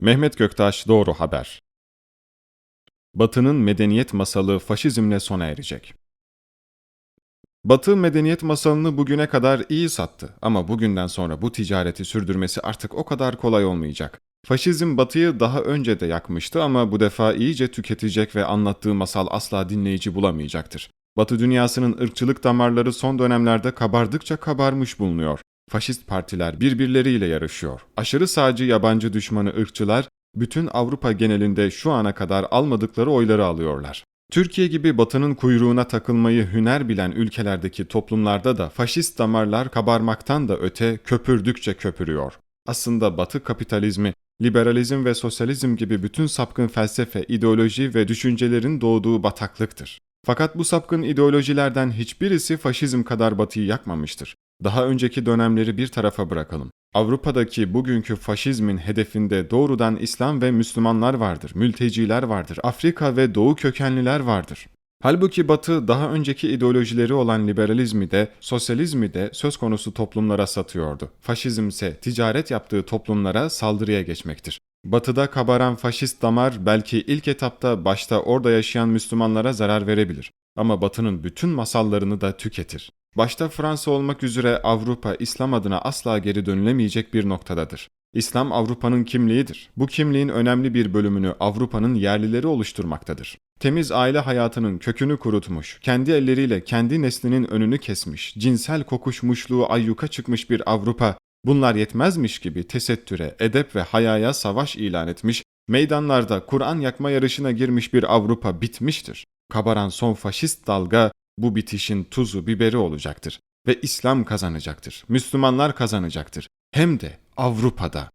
Mehmet Göktaş Doğru Haber Batı'nın medeniyet masalı faşizmle sona erecek. Batı medeniyet masalını bugüne kadar iyi sattı ama bugünden sonra bu ticareti sürdürmesi artık o kadar kolay olmayacak. Faşizm Batı'yı daha önce de yakmıştı ama bu defa iyice tüketecek ve anlattığı masal asla dinleyici bulamayacaktır. Batı dünyasının ırkçılık damarları son dönemlerde kabardıkça kabarmış bulunuyor. Faşist partiler birbirleriyle yarışıyor. Aşırı sağcı yabancı düşmanı ırkçılar bütün Avrupa genelinde şu ana kadar almadıkları oyları alıyorlar. Türkiye gibi batının kuyruğuna takılmayı hüner bilen ülkelerdeki toplumlarda da faşist damarlar kabarmaktan da öte köpürdükçe köpürüyor. Aslında batı kapitalizmi, liberalizm ve sosyalizm gibi bütün sapkın felsefe, ideoloji ve düşüncelerin doğduğu bataklıktır. Fakat bu sapkın ideolojilerden hiçbirisi faşizm kadar batıyı yakmamıştır. Daha önceki dönemleri bir tarafa bırakalım. Avrupa'daki bugünkü faşizmin hedefinde doğrudan İslam ve Müslümanlar vardır, mülteciler vardır, Afrika ve Doğu kökenliler vardır. Halbuki Batı daha önceki ideolojileri olan liberalizmi de, sosyalizmi de söz konusu toplumlara satıyordu. Faşizm ise ticaret yaptığı toplumlara saldırıya geçmektir. Batı'da kabaran faşist damar belki ilk etapta başta orada yaşayan Müslümanlara zarar verebilir. Ama Batı'nın bütün masallarını da tüketir. Başta Fransa olmak üzere Avrupa İslam adına asla geri dönülemeyecek bir noktadadır. İslam Avrupa'nın kimliğidir. Bu kimliğin önemli bir bölümünü Avrupa'nın yerlileri oluşturmaktadır. Temiz aile hayatının kökünü kurutmuş, kendi elleriyle kendi neslinin önünü kesmiş, cinsel kokuşmuşluğu ayyuka çıkmış bir Avrupa, bunlar yetmezmiş gibi tesettüre, edep ve hayaya savaş ilan etmiş, meydanlarda Kur'an yakma yarışına girmiş bir Avrupa bitmiştir. Kabaran son faşist dalga bu bitişin tuzu biberi olacaktır ve İslam kazanacaktır. Müslümanlar kazanacaktır. Hem de Avrupa'da.